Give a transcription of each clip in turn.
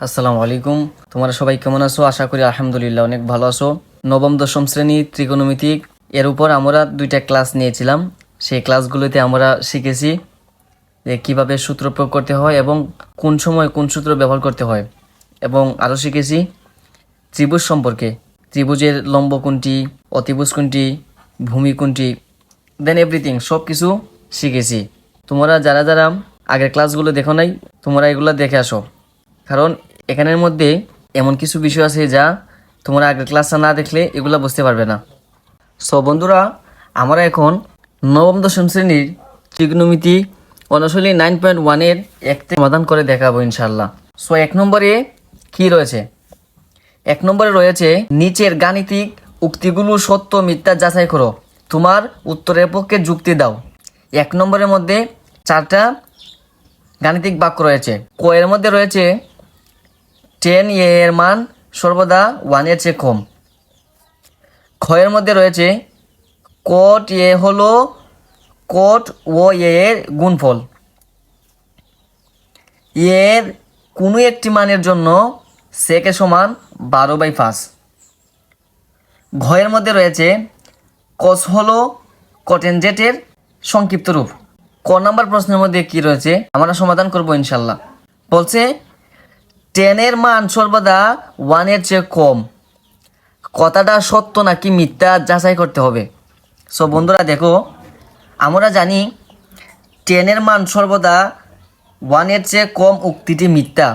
আসসালামু আলাইকুম। তোমরা সবাই কেমন আছো? আশা করি আলহামদুলিল্লাহ অনেক ভালো আছো। নবম, দশম শ্রেণি ত্রিকোণমিতিক। এর উপর আমরা দুইটা ক্লাস নিয়েছিলাম। সেই ক্লাসগুলোতে আমরা শিখেছি যে কীভাবে সূত্র প্রয়োগ করতে হয় এবং কোন সময় কোন সূত্র ব্যবহার করতে হয়। এবং আরও শিখেছি ত্রিভুজ সম্পর্কে। ত্রিভুজের লম্ব কোনটি, অতিভুজ কোনটি, ভূমি কোনটি দেন এভরিথিং সব কিছু শিখেছি। তোমরা যারা যারা আগের ক্লাসগুলো দেখো নাই, তোমরা এগুলো দেখে আসো। কারণ এখানের মধ্যে এমন কিছু বিষয় আছে যা তোমরা আগের ক্লাসটা না দেখলে এগুলো বুঝতে পারবে না। সো বন্ধুরা, আমরা এখন নবম দশম শ্রেণির ত্রিগ্নমিতি অনুশীলনী নাইন পয়েন্ট ওয়ানের একটি সমাধান করে দেখাবো ইনশাল্লাহ সো এক নম্বরে কি রয়েছে? এক নম্বরে রয়েছে, নিচের গাণিতিক উক্তিগুলো সত্য, মিথ্যা যাচাই করো। তোমার উত্তরের পক্ষে যুক্তি দাও। এক নম্বরের মধ্যে চারটা গাণিতিক বাক্য রয়েছে। ক এর মধ্যে রয়েছে টেন এ এর মান সর্বদা ওয়ানের চেয়ে কম। ক্ষয়ের মধ্যে রয়েছে কোট এ হলো কোট ও এর গুণফল। এর কোনো একটি মানের জন্য সেকে সমান বারো বাই পাঁচ। ঘয়ের মধ্যে রয়েছে কস হলো কটেনজেটের সংক্ষিপ্ত রূপ। ক নাম্বার প্রশ্নের মধ্যে কি রয়েছে? আমরা সমাধান করব ইনশাল্লাহ। বলছে টেনের মান সর্বদা ওয়ানের চেয়ে কম। কথাটা সত্য নাকি মিথ্যা যাচাই করতে হবে? সো বন্ধুরা দেখো, আমরা জানি টেনের মান সর্বদা ওয়ানের চেয়ে কম উক্তিটি মিথ্যা।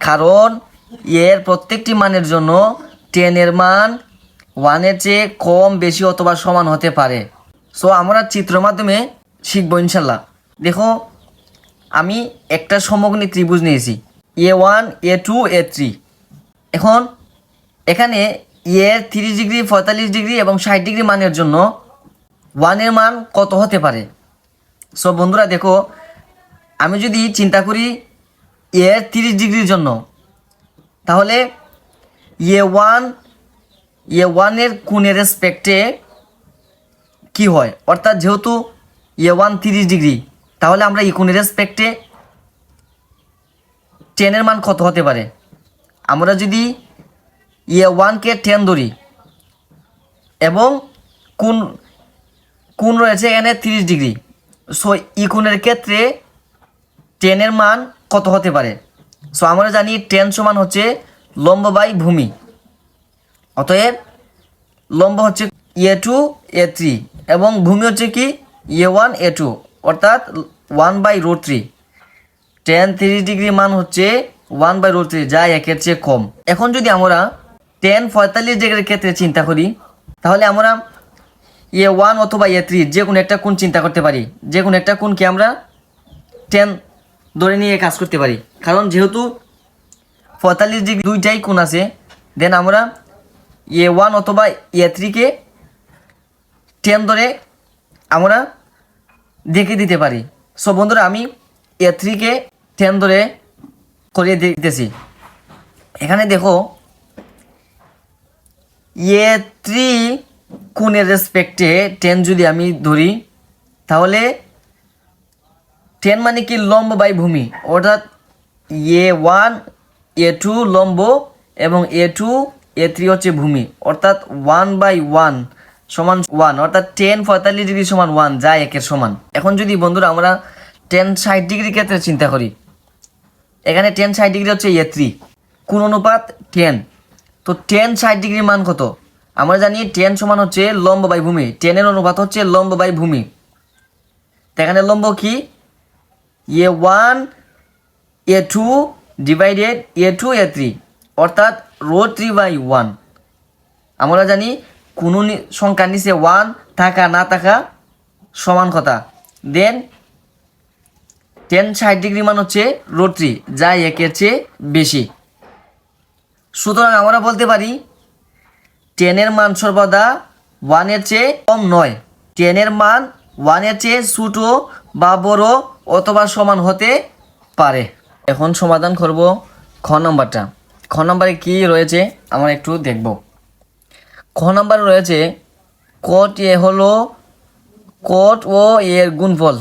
কারণ এর প্রত্যেকটি মানের জন্য টেনের মান ওয়ানের চেয়ে কম, বেশি অথবা সমান হতে পারে। সো আমরা চিত্র মাধ্যমে শিখব ইনশাল্লাহ। দেখো, আমি একটা সমগ্নী ত্রিভুজ নিয়েছি। A one A two A three এখন, এখানে এ তিরিশ ডিগ্রি, পঁয়তাল্লিশ ডিগ্রি এবং ষাট ডিগ্রি মানের জন্য ওয়ানের মান কত হতে পারে? সো বন্ধুরা দেখো, আমি যদি চিন্তা করি এ তিরিশ ডিগ্রির জন্য, তাহলে এ ওয়ান এ ওয়ানের কোণের রেসপেক্টে কি হয়? অর্থাৎ যেহেতু এ ওয়ান তিরিশ ডিগ্রি, তাহলে আমরা ইকোনের রেসপেক্টে টেনের মান কত হতে পারে? আমরা যদি এ ওয়ানকে টেন ধরি, এবং কোন কোন রয়েছে এখানে তিরিশ ডিগ্রি সো ইকুনের ক্ষেত্রে টেনের মান কত হতে পারে? সো আমরা জানি টেন সমান হচ্ছে লম্ব বাই ভূমি, অতএব লম্ব হচ্ছে এ টু, এ থ্রি, এবং ভূমি হচ্ছে কি এ ওয়ান, এ টু, অর্থাৎ one by root three. Tan, তিরিশ ডিগ্রি মান হচ্ছে ওয়ান বাই রুট থ্রি যা একের চেয়ে কম। এখন যদি আমরা টেন, পঁয়তাল্লিশ ডিগ্রির ক্ষেত্রে চিন্তা করি, তাহলে আমরা এ ওয়ান অথবা এ থ্রি যে কোনো একটা কোণ চিন্তা করতে পারি। যে কোনো একটা কোণকে আমরা টেন ধরে নিয়ে কাজ করতে পারি। কারণ যেহেতু পঁয়তাল্লিশ ডিগ্রি দুইটাই কোণ আছে দেন আমরা এ ওয়ান অথবা এ থ্রিকে টেন ধরে আমরা দেখে দিতে পারি। সো বন্ধুরা, আমি এ থ্রিকে টেন ধরে করিয়ে দিতেছি। এখানে দেখো এ থ্রি কোণের রেসপেক্টে টেন যদি আমি ধরি, তাহলে টেন মানে কি লম্ব বাই ভূমি অর্থাৎ এ ওয়ান, এ টু লম্ব এবং এ টু, এ থ্রি হচ্ছে ভূমি। অর্থাৎ ওয়ান বাই ওয়ান সমান ওয়ান, অর্থাৎ টেন পঁয়তাল্লিশ ডিগ্রি সমান ওয়ান, যা একের সমান। এখন যদি বন্ধুরা আমরা টেন ষাট ডিগ্রির ক্ষেত্রে চিন্তা করি এখানে টেন ষাট ডিগ্রি হচ্ছে এ থ্রি কোন অনুপাত টেন তো টেন ষাট ডিগ্রির মান কত? আমরা জানি টেন সমান হচ্ছে লম্ব বাই ভূমি টেনের অনুপাত হচ্ছে লম্ব বাই ভূমি এখানে লম্ব কি? A one a two divided a two a three অর্থাৎ রো থ্রি বাই ওয়ান আমরা জানি কোনো সংখ্যার নিচে ওয়ান থাকা না থাকা সমান কথা। দেন টেন ষাট ডিগ্রি মান হচ্ছে রোট্রি যা একের চেয়ে বেশি। সুতরাং আমরা বলতে পারি, টেনের মান সর্বদা ওয়ানের চেয়ে কম নয়। টেনের মান ওয়ানের চেয়ে ছোটো বা বড় অথবা সমান হতে পারে। এখন সমাধান করব খ নম্বরটা। খ নম্বরে কী রয়েছে আমরা একটু দেখব। খ নম্বরে রয়েছে কোট এ হলো কোট ও এর গুণফল।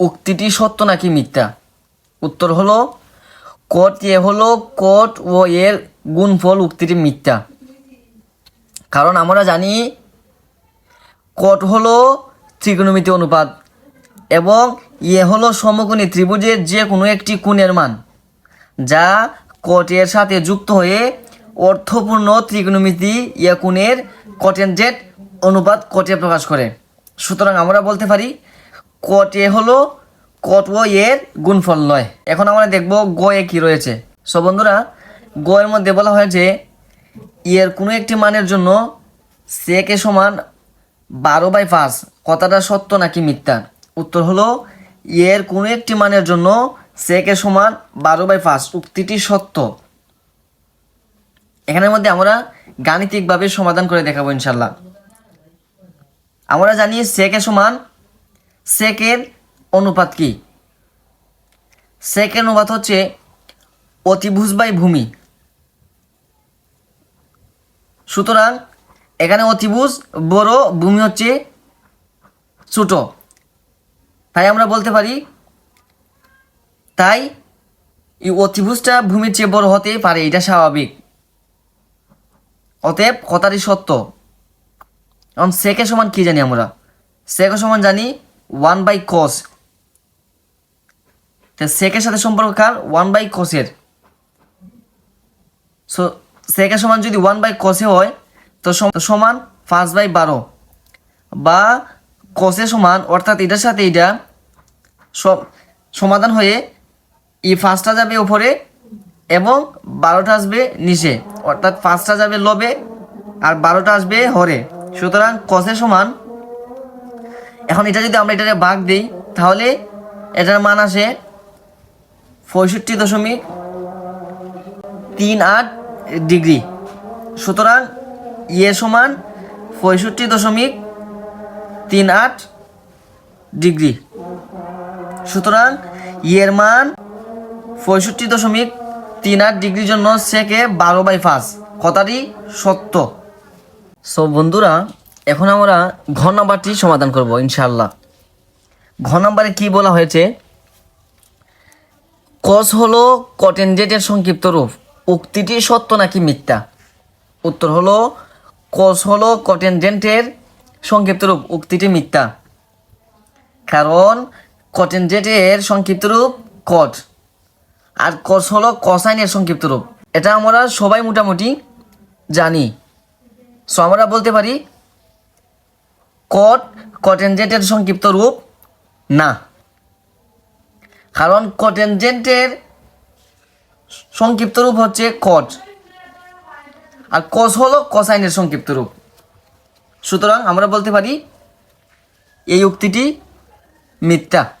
উক্তিটি সত্য নাকি মিথ্যা? উত্তর হলো, কট এ হলো কট ও এর গুণফল উক্তিটি মিথ্যা। কারণ আমরা জানি, কট হলো ত্রিকোণমিতি অনুপাত এবং ইয়ে হলো সমকোণী ত্রিভুজের যে কোনো একটি কোণের মান, যা কটের সাথে যুক্ত হয়ে অর্থপূর্ণ ত্রিকোণমিতি ইয়া কোণের কটেনজেট অনুপাত কটে প্রকাশ করে। সুতরাং আমরা বলতে পারি কটে হলো কট ও এর গুণফল নয়। এখন আমরা দেখব গয়ে কি রয়েছে। সো বন্ধুরা, গয়ের মধ্যে বলা হয় হয়েছে এর কোনো একটি মানের জন্য সেকে সমান বারো বাই পাঁচ, কথাটা সত্য নাকি মিথ্যা? উত্তর হলো এর কোনো একটি মানের জন্য সেকে সমান বারো বাই পাঁচ, উক্তিটি সত্য। এখানের মধ্যে আমরা গাণিতিকভাবে সমাধান করে দেখাবো ইনশাল্লাহ আমরা জানি সেকে সমান সেকের অনুপাত কি? সেকের অনুপাত হচ্ছে অতিভুজ বাই ভূমি। সুতরাং এখানে অতিভুজ, বড়, ভূমি হচ্ছে ছোট। তাই আমরা বলতে পারি, তাই এই অতিভুজটা ভূমির চেয়ে বড় হতে পারে, এটা স্বাভাবিক। অতএব কথাটি সত্য। এখন সেকে সমান কি জানি আমরা? সেকে সমান জানি ওয়ান বাই কস তো সেকের সাথে সম্পর্ক কার? ওয়ান বাই কসের সো সেকের সমান যদি ওয়ান বাই কসে হয়, তো সমান পাঁচ বাই বারো। বা কসে সমান, অর্থাৎ এটার সাথে এটা সমাধান হয়ে এই ফার্স্টটা যাবে উপরে এবং বারোটা আসবে নিচে। অর্থাৎ পাঁচটা যাবে লবে আর বারোটা আসবে হরে। সুতরাং কসের সমান এখন এটা যদি আমরা এটাকে ভাগ দিই, তাহলে এটার মান আসে পঁয়ষট্টি দশমিক তিন আট ডিগ্রি। সুতরাং ইয়ে সমান পঁয়ষট্টি দশমিক তিন আট ডিগ্রি। সুতরাং ইয়ের মান পঁয়ষট্টি দশমিক তিন আট ডিগ্রির জন্য সেকে বারো বাই পাঁচ। কথাটি সত্য। সো বন্ধুরা এখন আমরা ঘ নাম্বারটি সমাধান করব ইনশাল্লাহ ঘ নাম্বারে কি বলা হয়েছে? কস হলো কটেনজেটের সংক্ষিপ্ত রূপ। উক্তিটি সত্য নাকি মিথ্যা? উত্তর হলো, কস হলো কটেনজেন্টের সংক্ষিপ্ত রূপ, উক্তিটি মিথ্যা। কারণ কটেনজেটের সংক্ষিপ্ত রূপ কট, আর কস হলো কসাইনের সংক্ষিপ্ত রূপ। এটা আমরা সবাই মোটামুটি জানি। সো আমরা বলতে পারি কট কটেনজেন্টের সংক্ষিপ্ত রূপ? না। কারণ কটেনজেন্টের সংক্ষিপ্ত রূপ হচ্ছে কট। আর কস হলো কসাইনের সংক্ষিপ্ত রূপ। সুতরাং আমরা বলতে পারি এই উক্তিটি মিথ্যা।